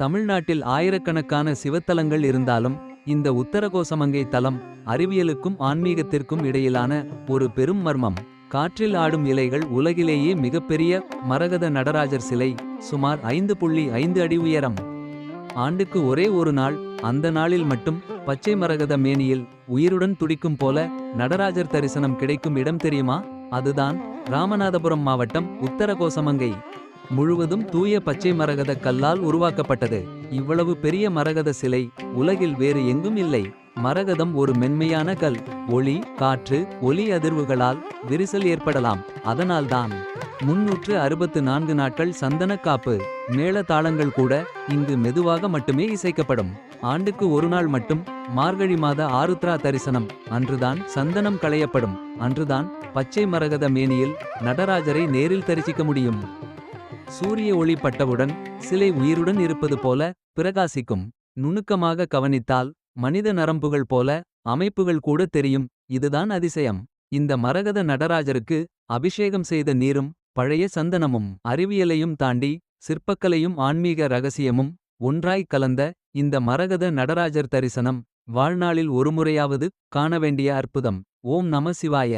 தமிழ்நாட்டில் ஆயிரக்கணக்கான சிவத்தலங்கள் இருந்தாலும் இந்த உத்தரகோசமங்கை தலம் அறிவியலுக்கும் ஆன்மீகத்திற்கும் இடையிலான ஒரு பெரும் மர்மம். காற்றில் ஆடும் இலைகள் உலகிலேயே மிகப்பெரிய மரகத நடராஜர் சிலை சுமார் ஐந்து புள்ளி ஐந்து அடி உயரம். ஆண்டுக்கு ஒரே ஒரு நாள் அந்த நாளில் மட்டும் பச்சை மரகத மேனியில் உயிருடன் துடிக்கும் போல நடராஜர் தரிசனம் கிடைக்கும் இடம் தெரியுமா? அதுதான் ராமநாதபுரம் மாவட்டம் உத்தரகோசமங்கை. முழுவதும் தூய பச்சை மரகத கல்லால் உருவாக்கப்பட்டது. இவ்வளவு பெரிய மரகத சிலை உலகில் வேறு எங்கும் இல்லை. மரகதம் ஒரு மென்மையான கல். ஒளி காற்று ஒலி அதிர்வுகளால் விரிசல் ஏற்படலாம். அதனால்தான் முன்னூற்று அறுபத்து நான்கு நாட்கள் சந்தன காப்பு மேள தாளங்கள் கூட இங்கு மெதுவாக மட்டுமே இசைக்கப்படும். ஆண்டுக்கு ஒரு நாள் மட்டும் மார்கழி மாத ஆருத்ரா தரிசனம். அன்றுதான் சந்தனம் களையப்படும். அன்றுதான் பச்சை மரகத மேனியில் நடராஜரை நேரில் தரிசிக்க முடியும். சூரிய ஒளி பட்டவுடன் சிலை உயிருடன் இருப்பது போல பிரகாசிக்கும். நுணுக்கமாக கவனித்தால் மனித நரம்புகள் போல அமைப்புகள் கூட தெரியும். இதுதான் அதிசயம். இந்த மரகத நடராஜருக்கு அபிஷேகம் செய்த நீரும் பழைய சந்தனமும் அறிவியலையும் தாண்டி சிற்பக்கலையும் ஆன்மீக ரகசியமும் ஒன்றாய் கலந்த இந்த மரகத நடராஜர் தரிசனம் வாழ்நாளில் ஒருமுறையாவது காண வேண்டிய அற்புதம். ஓம் நம சிவாய.